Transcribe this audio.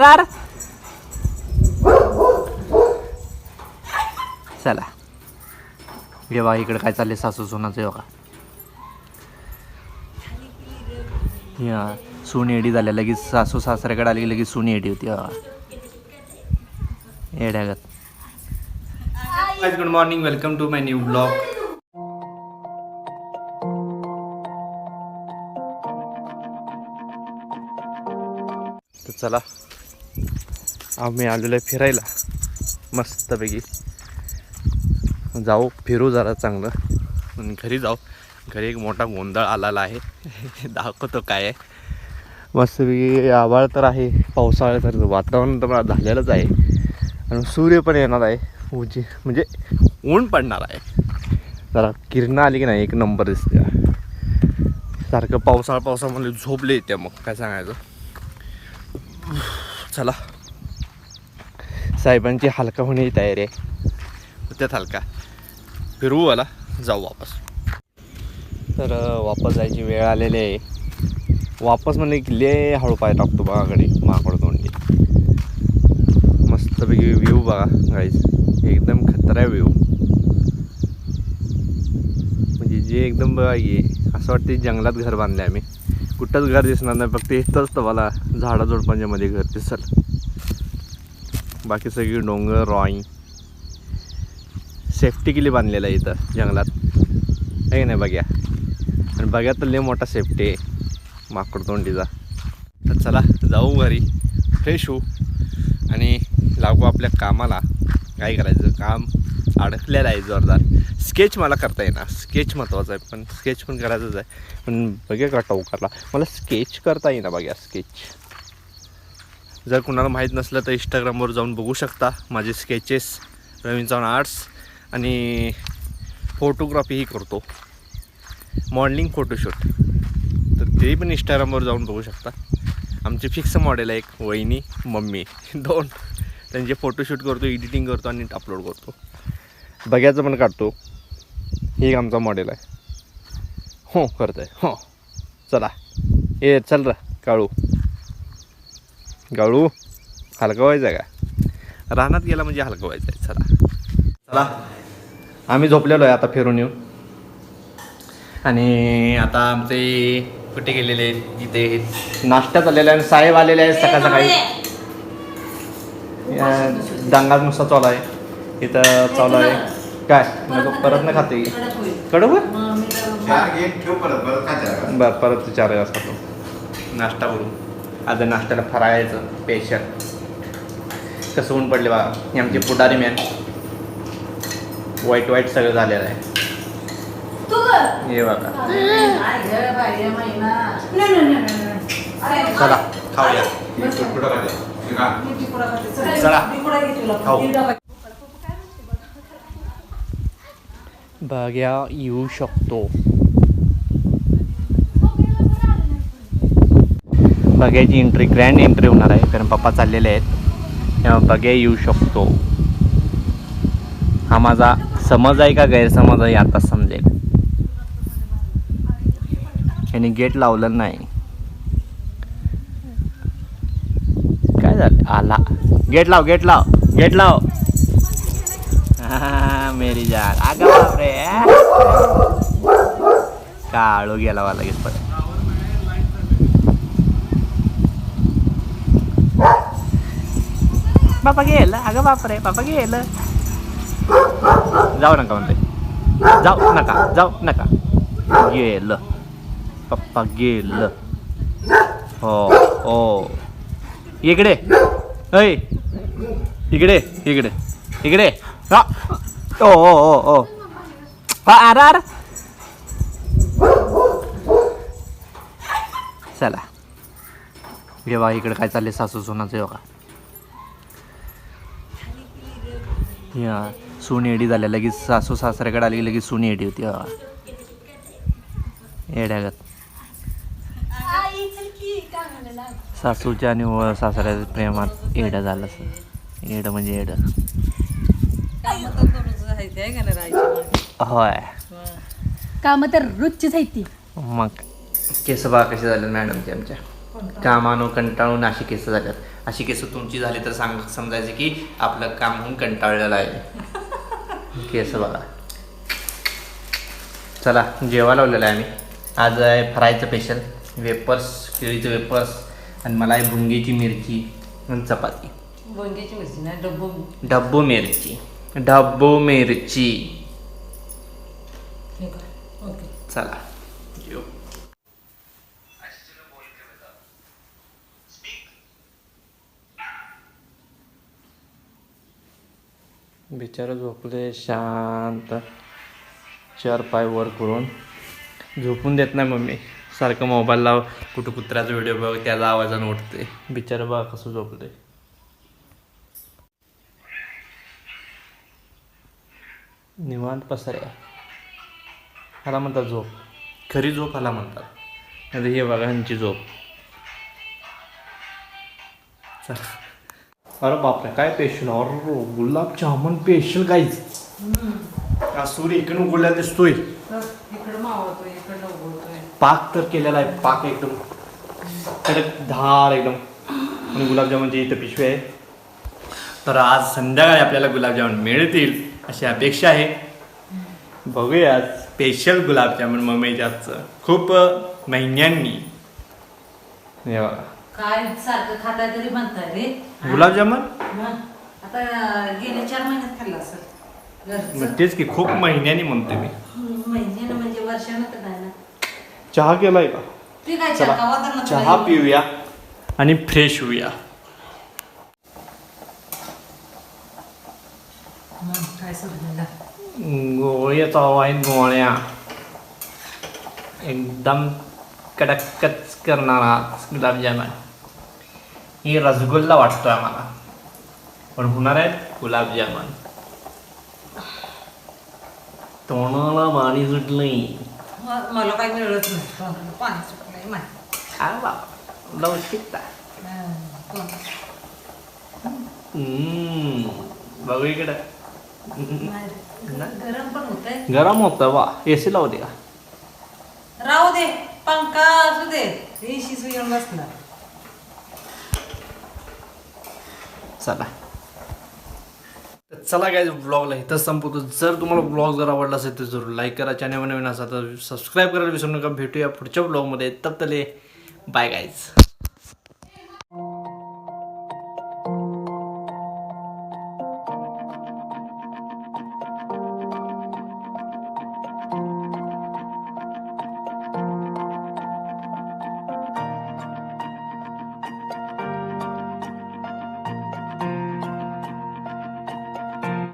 रार चला. हे बघा इकडे काय चाललंय सासू सोनाचं बघा. या सून एडी झाल्या. लगेच सासू सासऱ्याकडे आली लगेच सून एडी होती बघा एड्यागत good morning welcome to my new blog तर चला आम्ही आलेलो आहे फिरायला. मस्तपैकी. जाऊ फिरू जरा चांगलं. आणि घरी जाऊ. घरी एक मोठा गोंधळ आलेला आहे. दाखवतो काय आहे. मस्तपैकी आभाळ तर आहे. पावसाळ्यासारखं वातावरण तर झालेलंच आहे. आणि सूर्य पण येणार आहे. उजी म्हणजे ऊन पडणार आहे. जरा किरणं आली की नाही एक नंबर दिसते. सारखं पावसाळा पावसामध्ये झोपले येते मग. काय सांगायचं? चला. साहेबांची हलका होण्याची तयारी आहे. त्यात हलका. फिरवू मला जाऊ वापस. तर वापस जायची वेळ आलेली आहे. वापस म्हणजे की ले हळू पाय टाकतो बघा कडे माकड तोंडी. मस्तपैकी व्ह्यू बघा गाईज एकदम खतरा व्ह्यू म्हणजे जे एकदम बघा ये असं वाटते जंगलात घर बांधले आम्ही. कुठंच घर दिसणार नाही फक्त इथंच तुम्हाला मध्ये घर दिसल. बाकी सगळी डोंगर रॉईंग. सेफ्टी केली बांधलेलं आहे इथं जंगलात. आहे की नाही बघ्या? आणि बघ्या तर लय मोठा सेफ्टी आहे. माकड तोंडीचा. तर चला जाऊ घरी. फ्रेश होऊ. आणि लागू आपल्या कामाला. काय करायचं? काम अडकलेलं आहे जोरदार. स्केच मला करता येणार स्केच महत्त्वाचं आहे पण स्केच पण करायचंच आहे. पण बघ्या का टवकारला. मला स्केच करता येईना बघ्या स्केच जर कुणाला माहीत नसलं तर इंस्टाग्रामवर जाऊन बघू शकता माझे स्केचेस रवीन चव्हाण आर्ट्स आणि फोटोग्राफीही करतो. मॉडेलिंग फोटोशूट तर ते पण इंस्टाग्रामवर जाऊन बघू शकता. आमचे फिक्स मॉडेल आहे एक वहिनी मम्मी दोन. त्यांचे फोटोशूट करतो एडिटिंग करतो आणि अपलोड करतो. बघ्याचं पण काढतो. हे एक आमचा मॉडेल आहे. हो करतो आहे हो. चला. ए चल र काळू गाळू हलका व्हायचा आहे का? रानात गेला म्हणजे हलका व्हायचा आहे. चला. चला. आम्ही झोपलेलो आहे आता फिरून येऊ आणि आता आमचे कुठे गेलेले आहेत? इथे. नाश्ता चाललेला आहे आणि साहेब आलेले आहेत सकाळ सकाळी. या डांगा नुसता चालू आहे. इथं चालू आहे. काय? नको परत नाही खाते. कडू? बरं परत चार वेळा खातो. नाश्ता करू आता नाश्त्याला फराळायचं स्पेशल कसं ऊन पडले बघा. हे आमचे पुढारी मॅन वाईट वाईट सगळं झालेलं आहे. हे बघा. चला खाऊया. चला. खाऊ. बघ्या येऊ शकतो. बघ्याची एंट्री ग्रँड एंट्री होणार आहे कारण पप्पा चाललेले आहेत. तेव्हा बघ्या येऊ शकतो. हा माझा समज आहे का गैरसमज आहे आता समजेल. यांनी गेट लावलं नाही. काय झालं? आला. गेट लाव गेट लाव गेट लाव. मेरी जान. अगं बापरे. काळू गेला मला लगेच पण बापा गेलं अगं बापरे बापा गेलं जाऊ नका म्हणते जाऊ नका जाऊ नका. गेलं. पप्पा गेलं. हो हो. इकडे. ऐ. इकडे इकडे. इकडे. हा. ओ ओ ओ ओ हा आर आर. चला. हे बा इकडे काय चालले सासू सोनाचं योगा या सून एडी झाल्या लगेच सासू सासऱ्याकडे आली लगेच सून एडी होती बघा एड्यागत सासूच्या आणि सासऱ्याच्या प्रेमात एडं झालं असं. एडं म्हणजे एडं होय. काम तर रोजचीच आहे ती. मग केस बा कसे झाले मॅडमचे आमच्या? कामानं कंटाळून अशी केस झाल्यात. अशी केस तुमची झाली तर सांग समजायचं की आपलं काम होऊन कंटाळलेलं आहे. केस बघा. चला जेवा लावलेलं आहे आम्ही. आज आहे फ्रायचं स्पेशल वेपर्स केळीचे वेपर्स आणि मला आहे भुंगीची मिरची आणि चपाती. बोंग्याची मिरची ना डब्बू डब्बू मिरची. डब्बू मिरची. ओके. चला जेव बिचारा झोपले शांत. चार पाय वर करून. झोपून देत नाही मम्मी. सारखं मोबाईलला कुठं कुत्र्याचा व्हिडिओ बघ त्याचा आवाजानं उठते बिचारा बघा कसं झोपले निवांत पसऱ्या ह्याला म्हणतात झोप. खरी झोप ह्याला म्हणतात. आता हे बघा ह्यांची झोप. चला. अरे बापरे काय पेशल अरे गुलाबजामुन पेशल काहीच सूर्य इकडून उघडल्या दिसतोय. इकडं मावळतोय इकडं उघडतोय पाक तर केलेला आहे पाक एकदम. कडक धार एकदम. आणि गुलाबजामुनची इथं पिशवी आहे. तर आज संध्याकाळी आपल्याला गुलाबजामुन मिळतील अशी अपेक्षा आहे. बघूया स्पेशल गुलाबजामुन मम्मीच्या हातचं. खूप महिन्यांनी. हे बघा. काय सारखं खाताय तरी म्हणताय रे? गुलाबजामुन? मग आता गेल्या चार महिन्यात खाल्लं असेल. घरचं. मग तेच की खूप महिन्यांनी म्हणते मी. महिन्यानं म्हणजे वर्षानं तर नाही ना. चहा केलाय का? ते काय चला चहा पिऊया. आणि फ्रेश होऊया. गोळ्याचा आहे गोळ्या. एकदम कडकच करणारा गुलाबजामुन. ही रसगुल्ला वाटतोय आम्हाला. पण होणार आहेत गुलाबजामुन. तोंडाला पाणी सुटलंय. मला काही मिळत नाही. पाणी सुटलंय लवचिकता बघू इकडं. गरम पण होतंय. गरम होतं वा ए सी लावू दे का राहू दे पंखा असू दे. एशी येऊन बसणार. चला. चला काय ब्लॉगला इथं संपवतो. जर तुम्हाला ब्लॉग जर आवडला असेल तर जरूर लाईक करा. चॅनल नवीन असा तर सबस्क्राईब करायला विसरू नका. भेटूया पुढच्या ब्लॉगमध्ये तब बाय गाईज